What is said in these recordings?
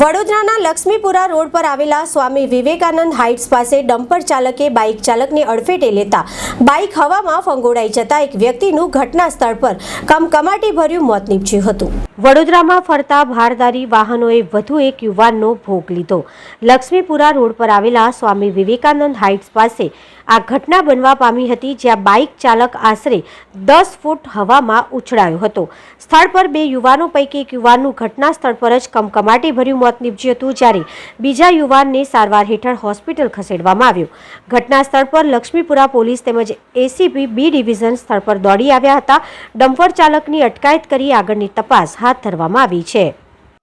વડોદરાના લક્ષ્મીપુરા રોડ પર આવેલા સ્વામી વિવેકાનંદ હાઇટ્સ પાસે ડમ્પર ચાલકે બાઇક ચાલકને અડફેટે લેતા બાઇક હવામાં ફંગોળાઈ જતા એક વ્યક્તિનું ઘટના સ્થળ પર કમકમાટી ભર્યું મોત નીપજ્યું હતું. વડોદરામાં ફરતા ભારદારી વાહનોએ વધુ એક યુવાનનો ભોગ લીધો. લક્ષ્મીપુરા રોડ પર આવેલા સ્વામી વિવેકાનંદ હાઇટ્સ પાસે આ ઘટના બનવા પામી હતી જ્યાં બાઇક ચાલક આશરે દસ ફૂટ હવામાં ઉછળાયો હતો. સ્થળ પર બે યુવાનો પૈકી એક યુવાનનું ઘટના સ્થળ પર જ કમકમાટી ભર્યું મોત નીપજ્યું હતું જ્યારે બીજા યુવાનને સારવાર હેઠળ હોસ્પિટલ ખસેડવામાં આવ્યો. ઘટના સ્થળ પર લક્ષ્મીપુરા પોલીસ તેમજ એસીપી બી ડિવિઝન સ્થળ પર દોડી આવ્યા હતા. ડમ્પર ચાલકની અટકાયત કરી આગળની તપાસ હાથ ધરવામાં આવી છે.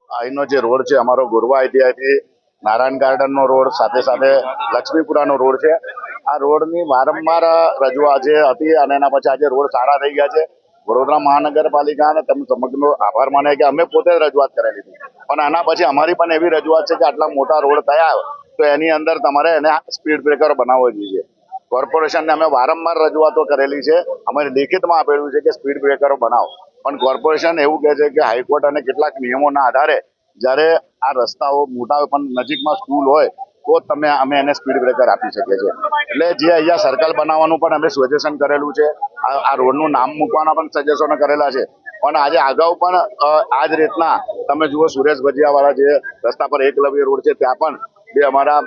અહીંનો જે રોડ છે, અમારો ગુરવા આઈટીઆઈથી નારાયણ ગાર્ડનનો રોડ, સાથે સાથે લક્ષ્મીપુરાનો રોડ છે. આ રોડની વારંવાર રજૂઆત જે હતી અને એના પછી આજે રોડ સારા થઈ ગયા છે. વડોદરા મહાનગરપાલિકા અને તમે સમગ્રનો આભાર માને કે અમે પોતે જ રજૂઆત કરેલી હતી. પણ આના પછી અમારી પણ એવી રજૂઆત છે કે આટલા મોટા રોડ થયા તો એની અંદર તમારે એને સ્પીડ બ્રેકર બનાવવો જોઈએ. કોર્પોરેશનને અમે વારંવાર રજૂઆતો કરેલી છે. અમે લેખિતમાં આપેલું છે કે સ્પીડ બ્રેકરો બનાવો. પણ કોર્પોરેશન એવું કહે છે કે હાઈકોર્ટ અને કેટલાક નિયમોના આધારે જ્યારે આ રસ્તાઓ મોટા પણ નજીકમાં સ્કૂલ હોય તો તમે અમે એને સ્પીડ બ્રેકર આપી શકીએ છીએ. એટલે જે અહીંયા સર્કલ બનાવવાનું પણ અમે સજેશન કરેલું છે. આ રોડનું નામ મૂકવાના પણ સજેશનો કરેલા છે. પણ આજે અગાઉ પણ આ જ રીતના તમે જુઓ સુરેશ ભજીયાવાળા જે રસ્તા પર એકલવ્ય રોડ છે, ત્યાં પણ બે અમારા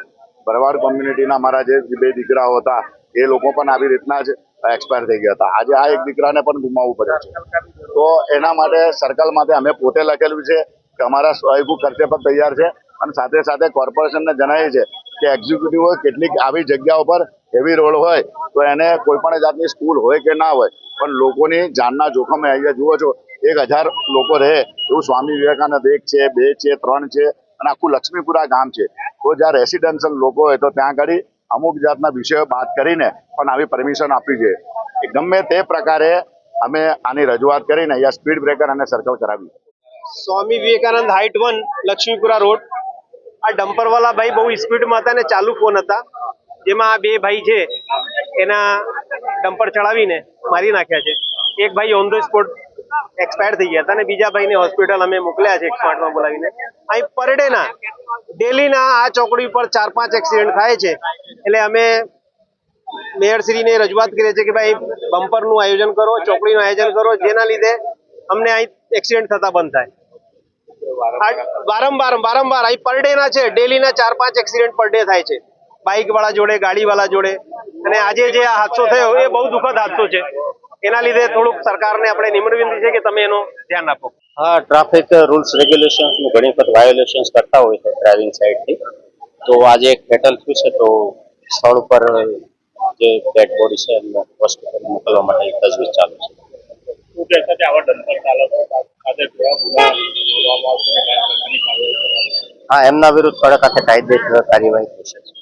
ભરવાડ કોમ્યુનિટીના અમારા જે બે દીકરાઓ હતા, એ લોકો પણ આવી રીતના જ એક્સપાયર થઈ ગયા હતા. આજે આ એક દીકરાને પણ ગુમાવવું પડે છે. તો એના માટે સર્કલ માટે અમે પોતે લખેલું છે કે અમારા સ્વયંભૂ કરતે પણ તૈયાર છે. અને સાથે સાથે કોર્પોરેશનને જણાવીએ છે કે એક્ઝિક્યુટિવ કેટલીક આવી જગ્યા પર એવી રોડ હોય, તો એને કોઈ પણ જાતની સ્કૂલ હોય કે ના હોય, પણ લોકોની જાનના જોખમે અહીંયા જુઓ છો, એક હજાર લોકો રહે એવું સ્વામી વિવેકાનંદ એક છે, બે છે, ત્રણ છે, અને આખું લક્ષ્મીપુરા ગામ છે. તો જ્યાં રેસિડેન્શિયલ લોકો હોય તો ત્યાં આગળ અમુક જાતના વિષયો બાદ કરીને પણ આવી પરમિશન આપવી જોઈએ. ગમે તે પ્રકારે અમે આની રજૂઆત કરીને અહીંયા સ્પીડ બ્રેકર અને સર્કલ કરાવી. Swami Vivekananda height one Lakshmipura road આ ડમ્પર વાળા ભાઈ બહુ સ્પીડમાં હતા ને ચાલુ ફોન હતા. જેમાં આ બે ભાઈ છે, એના ડમ્પર ચડાવીને મારી નાખ્યા છે. એક ભાઈ ઓન ધ સ્પોટ એક્સપાયર થઈ ગયા હતા અને બીજા ભાઈને હોસ્પિટલ અમે મોકલ્યા છે એકસો આઠમાં બોલાવીને. અહીં પર ડેના ડેલીના આ ચોકડી ઉપર ચાર પાંચ એક્સિડન્ટ થાય છે. એટલે અમે મેયરશ્રીને રજૂઆત કરીએ છીએ કે ભાઈ બમ્પરનું આયોજન કરો, ચોકડીનું આયોજન કરો, જેના લીધે અમને અહીં એક્સિડન્ટ થતા બંધ થાય. વારંવાર વારંવાર અહીં પર ડે ના છે. ડેલી ના ચાર પાંચ એક્સિડન્ટ પર ડે થાય છે. બાઇક વાળા જોડે ગાડી વાળા જોડે. અને આજે જે આ હાદસો થયો એ બહુ દુઃખદ હાદસો છે. એના લીધે થોડુંક સરકારને આપણે નિમ્ન વિનંતી છે કે તમે એનું ધ્યાન આપો. હા ટ્રાફિક રૂલ્સ રેગ્યુલેશન્સનું ઘણી વખત વાયોલેશન્સ કરતા હોય છે ડ્રાઇવિંગ સાઈડથી તો આજે એક ફેટલ થયું છે તો સ્થળ ઉપર જે ડેડ બોડી છે એમને હોસ્પિટલ મોકલવા માટે તજવીજ ચાલુ છે. હા એમના વિરુદ્ધ કડક હાથે કાયદેસર કાર્યવાહી થશે